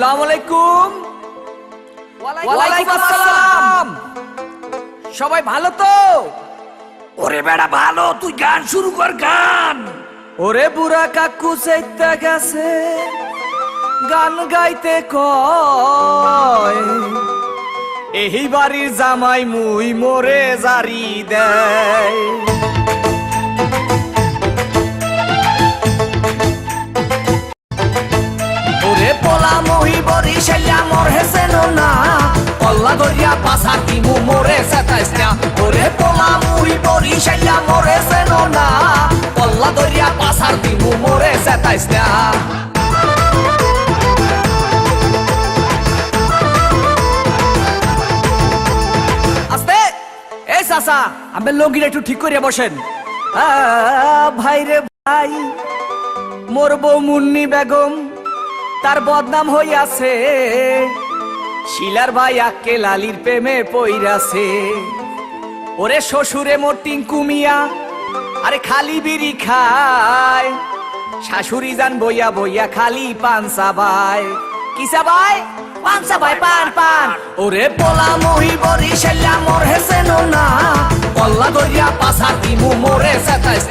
আসসালামু আলাইকুম। ওয়ালাইকুম আসসালাম। সবাই ভালো তো? ওরে বেড়া ভালো তুই গান শুরু কর গান। ওরে বুড়া কাকু চাইতে গেছে গান গাইতে কয়। এই বাড়ির জামাই মুই মোরে জারি দেয়। না আস্তে। এই সাসা আমি লগিটা একটু ঠিক করিয়া বসেন। ভাই রে ভাই, মোর বউ মুন্নি বেগম, তার বদনাম হইয়াছে। শিলার ভাই আক্কে লালির প্রেমে পইরাছে। ওরে শ্বশুরে মোর টিঙ্কু মিয়া, আরে খালি বিড়ি খায়। শাশুড়ি যান বইয়া বইয়া খালি পান সাবাই কি সাবাই পান সাবাই পান পান। ওরে পোলা মহি বরি শেল্লা মোর হেসেন না পল্লা দরিয়া পাসার দিমু মোরে সেতাইস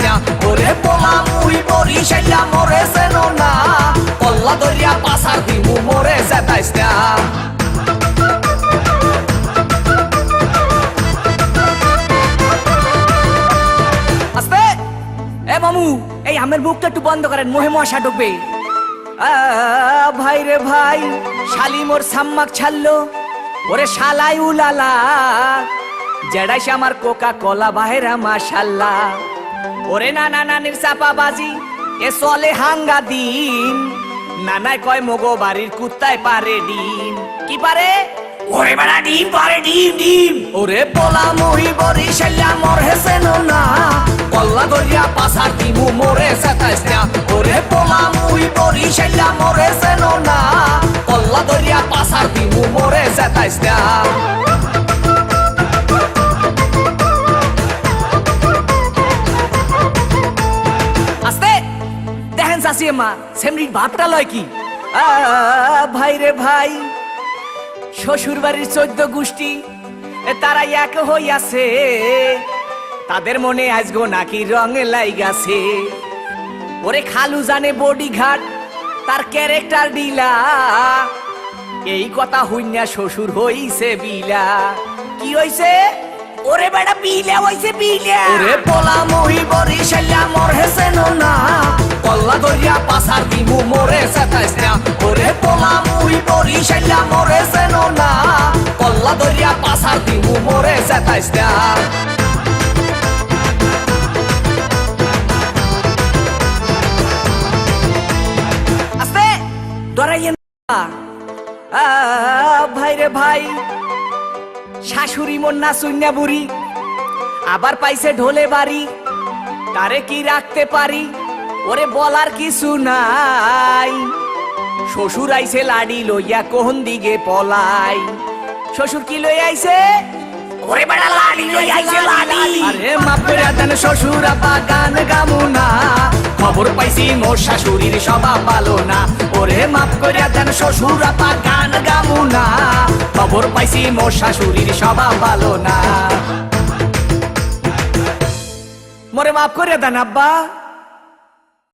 মামু, এই আমের মুখটা একটু বন্ধ করেন, মোহে মশা ঢুকবে। ভাই রে ভাই, শালি মোর সাম্মাক ছাড়লো, ওরে শালাই উলালা জেডাইস আমার কোকা কলা বাহেরা মাশাল্লাহ ওরে না না নানির চাপা বাজি এ চলে হাঙ্গা দিন নানায় কয়, মগো বাড়ির কুত্তায় পারে ডিম। কি পারে? ওরে ডিম পারে, ডিম ডিম। ওরে বরি মোর না। কল্লা দরিয়া পাসার দিমু মোরে সেতাইস ওরে পোলা মহি বরি শাল্লা মোর হেসেন না। কল্লা দরিয়া পাসার দিমু মোরে সেতাইস না। দেখেন চাষি মা সেমরির ভাবটা লয় কি? ভাই রে ভাই। শ্বশুর বাড়ির চোদ্দ গোষ্ঠী তারা এক হইয়াছে। তাদের মনে আজগো নাকি রং লাইগাছে। ওরে খালু জানে বডি ঘাট তার ক্যারেক্টার ডিলা। এই কথা হইনা শ্বশুর হইছে বিলা। কি হইছে? ওরে বেড়া বিলে হইছে বিলে। ওরে পোলা মহি বরি শাল্লা মোর হেসেন না কল্লা দরিয়া পাসার দিমু মোরে সেতাইস ওরে পোলা মহি বরি শাল্লা মোর কল্লা পাসার দিমু মোরে সেতাইস আস্তে ডরাইয়েন ভাই রে ভাই, শাশুড়ি মন্না সুন্যা বুড়ি, আবার পাইছে ঢোলে বাড়ি, তারে কি রাখতে পারি? ওরে বলার কিছু নাই। শ্বশুর আইছে লাডি লইয়া কোহন দিকে পলাই। শ্বশুর কি লই আইছে? ওরে বেড়া লালি লই আইছে লালি। আরে মাপ করে দেন শ্বশুর আপা গান গামু না খবর পাইছি মোর শাশুড়ির স্বভাব ভালো না। ওরে মাপ করে দেন শ্বশুর আপা গান গামু না খবর পাইছি মোর শাশুড়ির স্বভাব ভালো না। মোরে মাফ করে দেন আব্বা।